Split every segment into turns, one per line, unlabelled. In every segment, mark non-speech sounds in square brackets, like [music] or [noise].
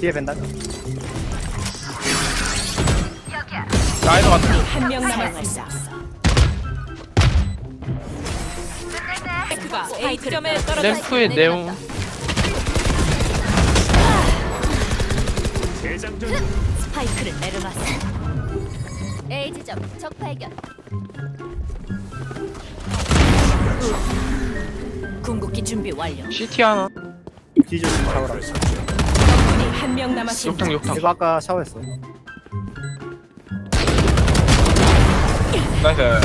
뒤에 벤다.
라이더 같은
한명 남았습니다. 스파이크가 A 지점에 떨어졌습니다.
램프의 내용
스파이크를 내려놨어. A 지점 적 발견. 준비 완료.
CT 하나
뒤져 샤워라.
적군이 한 명 남았습니다.
욕탕 욕탕
이거 아까 샤워했어.
나이스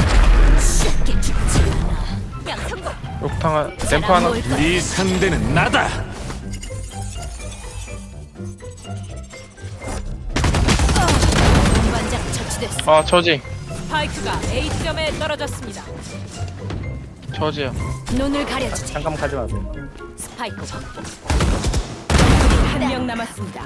쉽게 죽지 않아. 그냥 성공.
욕탕 하나 램프 하나
모을 거야.
네 상대는 나다.
처치됐어.
아 저지
스파이크가 A 지점에 떨어졌습니다.
저지야
눈을 가려주지.
잠깐만 가지 마세요.
스파이크 확보.
한명 남았습니다.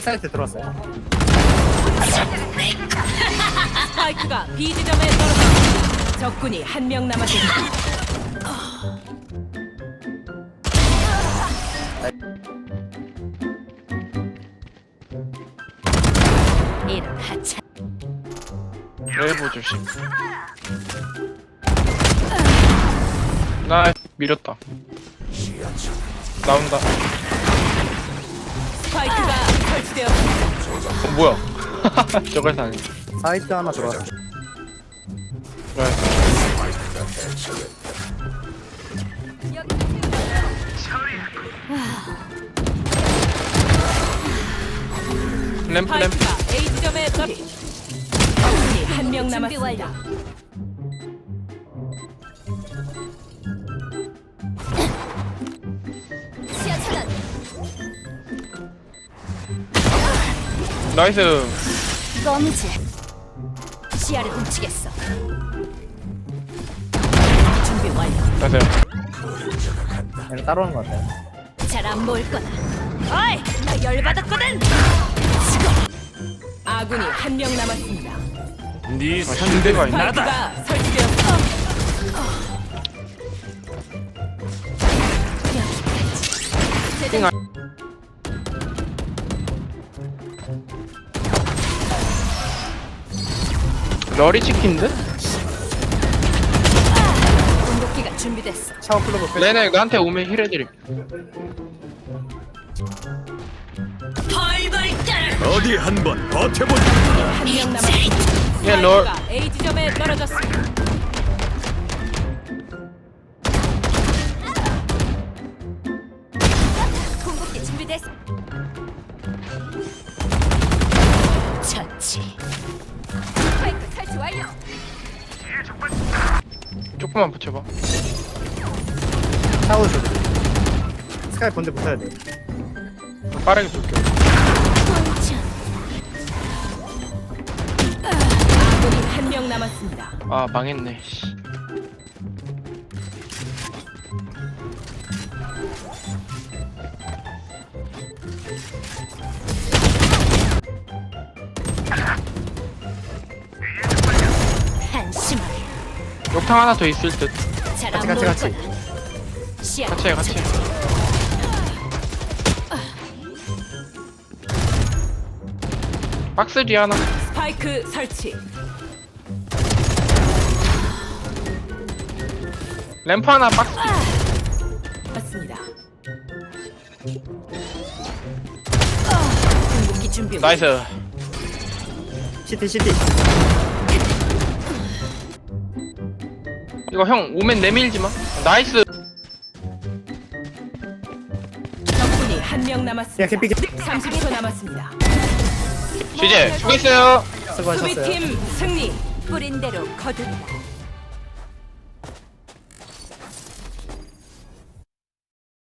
사이트 들어왔어요.
스파이크가 B 지점에 떨어졌습니다. 적군이 한 명 남았습니다.
이런 하찮.
레이브 조심 나 밀었다 나온다
스파이크가 설치되었습니다.
어, 뭐야 [laughs] 저걸 사네
사이트 하나 들어왔어.
램프 램프
A 지점에 한명
준비 완료.
남았습니다.
시야 차단.
나이스
껌이지. 시야를 훔치겠어. 준비 완료.
나이스
얘는 따라오는 것 같아요.
잘 안 보일 거다. 어이, 나 열받았거든.
아군이 한 명 남았습니다.
네
아, 있네
나다.
스파이크가.
띵 아- 러리 치킨인데?
공격기가 준비됐어.
샤워 플러그 빼.
네네 나한테 오면 힐해드림
어디 한번 버텨보자.
한명 남았습니다.
얘 러,
스파이크가 A 지점에 떨어졌습니다.
공격기 준비됐어. 처치. 스파이크 탈취 완료.
조금만 붙여봐
샤워 줘. 스카이 본대 붙어야 돼.
빠르게 돌게
남았습니다.
아 망했네 씨.
한심하게.
욕탕 하나 더 있을 듯
같이, 같이.
시야
같이 해 같이 해 박스 뒤 하나
스파이크 설치.
램프 하나 박스
맞습니다.
준비.
나이스
시티 시티.
이거 형 오면 내밀지 마 나이스
적군이 한명 남았습니다.
개.
30초 남았습니다.
주제 수고했어요
수고하셨어요.
수비팀 승리.
뿌린 대로 거듭.